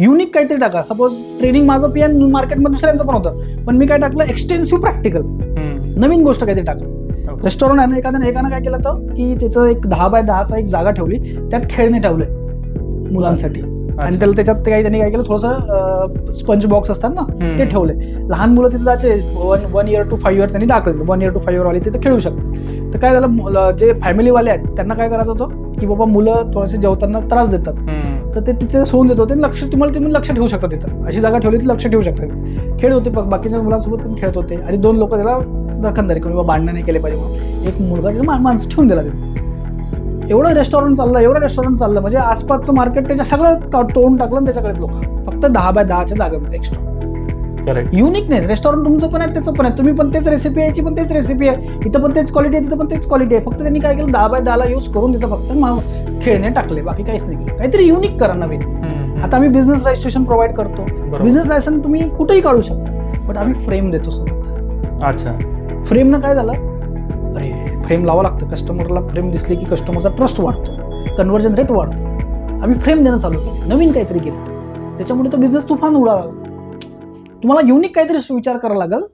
Unique काहीतरी टाका. Suppose training माझं पी एन मार्केटमध्ये दुसऱ्यांचं पण होतं. पण मी काय टाकलं? Extensive practical. नवीन गोष्ट काहीतरी टाकलं. रेस्टॉरंट आहे ना एखाद्याने एकानं काय केलं होतं? की त्याचं एक दहा बाय दहाचा एक जागा ठेवली. त्यात खेळणे ठेवले मुलांसाठी. आणि. त्याला त्याच्यात ते काही त्यांनी काय केलं? थोडंसं स्पंज बॉक्स असतात ना. ते ठेवले. लहान मुलं तिथे जायचे. One one year two five year त्यांनी टाकलं one year two five year वाले तिथे खेळू शकतात. तर काय झालं? जे फॅमिलीवाले आहेत त्यांना काय करायचं होतं? की बाबा मुलं थोडेसे जेवताना त्रास देतात. तर ते तिथे सोडून देत होते. लक्ष तुम्हाला तुम्ही लक्ष ठेवू शकता तिथं. अशी जागा ठेवली ती लक्ष ठेवू शकता. खेळत होते बाकीच्या मुलांसोबत पण खेळत होते. आणि दोन लोक त्याला रखणदारी किंवा भांडणं नाही केले पाहिजे म्हणून. एक मुलगा तिथे माणसं ठेवून दिला तिथे. एवढं रेस्टॉरंट चाललं एवढं रेस्टॉरंट चाललं. म्हणजे आसपासचं मार्केट त्याच्या सगळं तोडून टाकलं आणि त्याच्याकडेच लोक. फक्त दहा बाय दहाच्या जागेमध्ये एक्स्ट्रा. युनिकनेस रेस्टॉरंट तुमचं पण आहे त्याचं पण आहे. तुम्ही पण तेच रेसिपी याची पण तेच रेसिपी आहे. इथं पण तेच क्वालिटी आहे तिथं पण तेच क्वालिटी आहे. फक्त त्यांनी काय केलं दहा बाय दहाला यूज करून तिथं फक्त खेळणे टाकले बाकी काहीच नाही केलं. काहीतरी युनिक करा नवीन. आता आम्ही बिझनेस रजिस्ट्रेशन प्रोव्हाइड करतो. बिझनेस लायसन तुम्ही कुठेही काढू शकता. बट आम्ही फ्रेम देतो सर अच्छा. फ्रेमनं काय झालं? अरे फ्रेम लावावं लागतं. कस्टमरला फ्रेम दिसली की कस्टमरचा ट्रस्ट वाढतो. कन्वर्जन रेट वाढतो. आम्ही फ्रेम देणं चालू केलं नवीन काहीतरी केलं. त्याच्यामुळे तो बिझनेस तुफान उडाला. तुम्हाला युनिक काहीतरी विचार करावा लागेल.